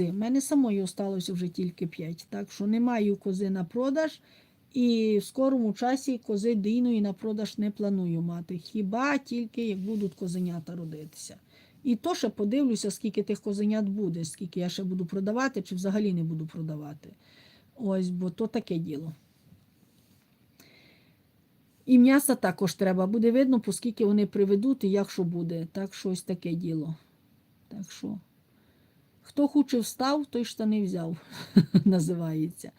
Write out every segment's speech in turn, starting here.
У мене самої осталося вже тільки 5, так що не маю кози на продаж. І в скорому часі кози дійної на продаж не планую мати. Хіба тільки як будуть козенята родитися. І то ще подивлюся, скільки тих козенят буде, скільки я ще буду продавати, чи взагалі не буду продавати. Ось, бо то таке діло. І м'яса також треба. Буде видно, поскільки вони приведуть і як що буде. Так що ось таке діло. Так що, хто хоче встав, той штани взяв, називається.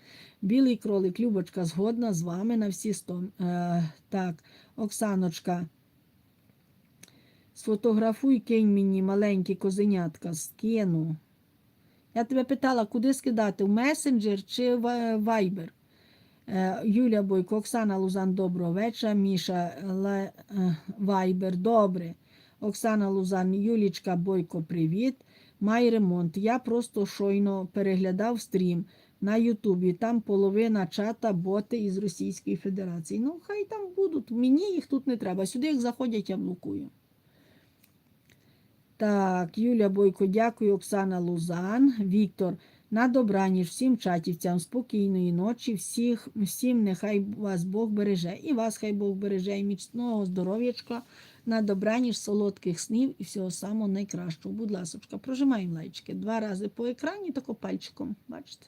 Білий кролик, Любочка, згодна з вами на всі сто. Е, так, Оксаночка. Сфотографуй, кинь мені маленькі козенятка, скину. Я тебе питала, куди скидати? В месенджер чи в Вайбер? Е, Юля Бойко, Оксана Лузан, доброго вечора. Міша Ле- е, Вайбер, добре. Оксана Лузан, Юлічка Бойко, привіт. Май ремонт. Я просто щойно переглядав стрім на Ютубі. Там половина чата боти із Російської Федерації. Ну, хай там будуть. Мені їх тут не треба. Сюди як заходять, я блокую. Так, Юля Бойко, дякую, Оксана Лузан, Віктор. На добраніч всім чатівцям, спокійної ночі, всіх, всім нехай вас Бог береже. І вас хай Бог береже, і міцного здоров'ячка, на добраніч, солодких снів і всього самого найкращого. Будь ласочка, прожимаємо лайчики. Два рази по екрані, тако пальчиком, бачите?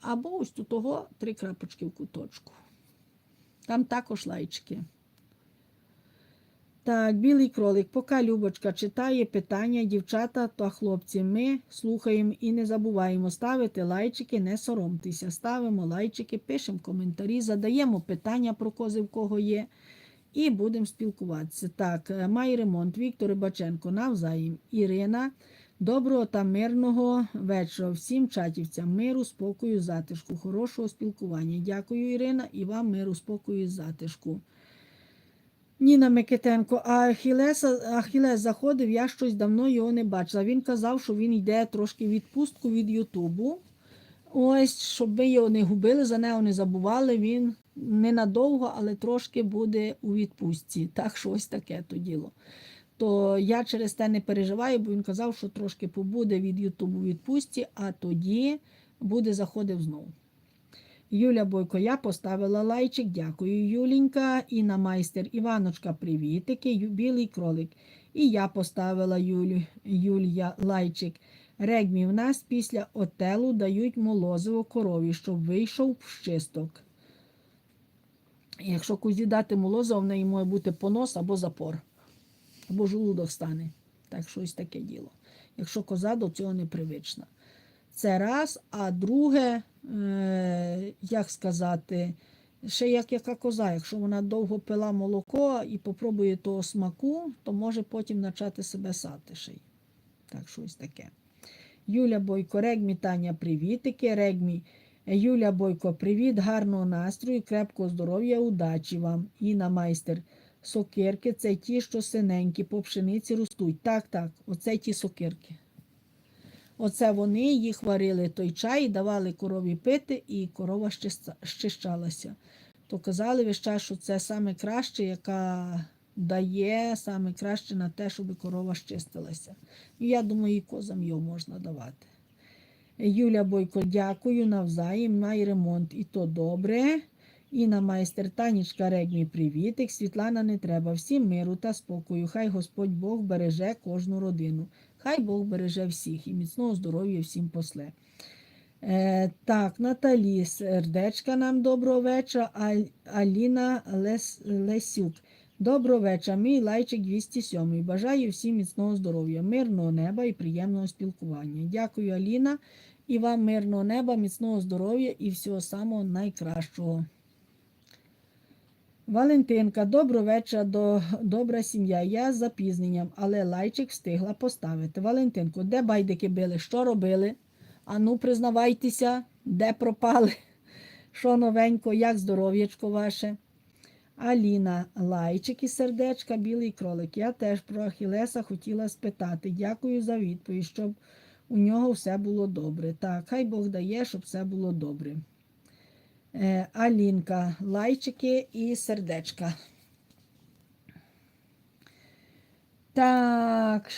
Або ось тут того три крапочки в куточку. Там також лайчики. Так, білий кролик. Поки Любочка читає питання, дівчата та хлопці, ми слухаємо і не забуваємо ставити лайчики, не соромтеся. Ставимо лайчики, пишемо коментарі, задаємо питання про кози, в кого є, і будемо спілкуватися. Так, е, май ремонт. Віктор Рибаченко, навзаєм. Ірина. Доброго та мирного вечора всім чатівцям, миру, спокою, затишку, хорошого спілкування. Дякую, Ірина, і вам миру, спокою і затишку. Ніна Микитенко, а Ахілеса, Ахілес заходив, я щось давно його не бачила. Він казав, що він йде трошки відпустку від Ютубу. Ось, щоб ми його не губили, за нього не забували. Він ненадовго, але трошки буде у відпустці. Так, що ось таке то діло. То я через те не переживаю, бо він казав, що трошки побуде від Ютубу відпустці, а тоді буде заходив знову. Юля Бойко, я поставила лайчик. Дякую, Юлінька. Інна майстер Іваночка, привітики. Білий кролик. І я поставила Юлю, Юлія лайчик. Регмі, в нас після отелу дають молозиво корові, щоб вийшов вщисток. Якщо козі дати молозиво, в неї може бути понос або запор, або желудок стане. Так що ось таке діло. Якщо коза до цього не привична. Це раз, а друге, е, як сказати, ще як яка коза, якщо вона довго пила молоко і попробує того смаку, то може потім почати себе сати ще й. Так, щось таке. Юля Бойко, Регмі, Таня, привітики. Регмі, Юля Бойко, привіт, гарного настрою, крепкого здоров'я, удачі вам. Інна майстер. Сокирки це ті, що синенькі, по пшениці ростуть. Так, так, оце ті сокирки. Оце вони їх варили той чай, давали корові пити, і корова щищалася. То казали весь час, що це саме краще, яка дає саме краще на те, щоб корова щистилася. Я думаю, і козам його можна давати. Юля Бойко, дякую навзаєм, май ремонт, і то добре. Інна майстер Танічка Регмі, привітик. Світлана не треба. Всім миру та спокою. Хай Господь Бог береже кожну родину. Хай Бог береже всіх і міцного здоров'я всім после. Е, так, Наталі, сердечка нам доброго вечора. Аліна Лес, Лесюк. Доброго вечора, мій лайчик 207. Бажаю всім міцного здоров'я, мирного неба і приємного спілкування. Дякую, Аліна, і вам мирного неба, міцного здоров'я і всього самого найкращого. Валентинка, доброго вечора, до, добра сім'я. Я з запізненням, але лайчик встигла поставити. Валентинко, де байдики били? Що робили? Ану, признавайтеся, де пропали? Що новенько, як здоров'ячко ваше? Аліна, лайчик і сердечка, білий кролик. Я теж про Ахілеса хотіла спитати. Дякую за відповідь, щоб у нього все було добре. Так, хай Бог дає, щоб все було добре. Е, Алінка, лайчики і сердечка. Так,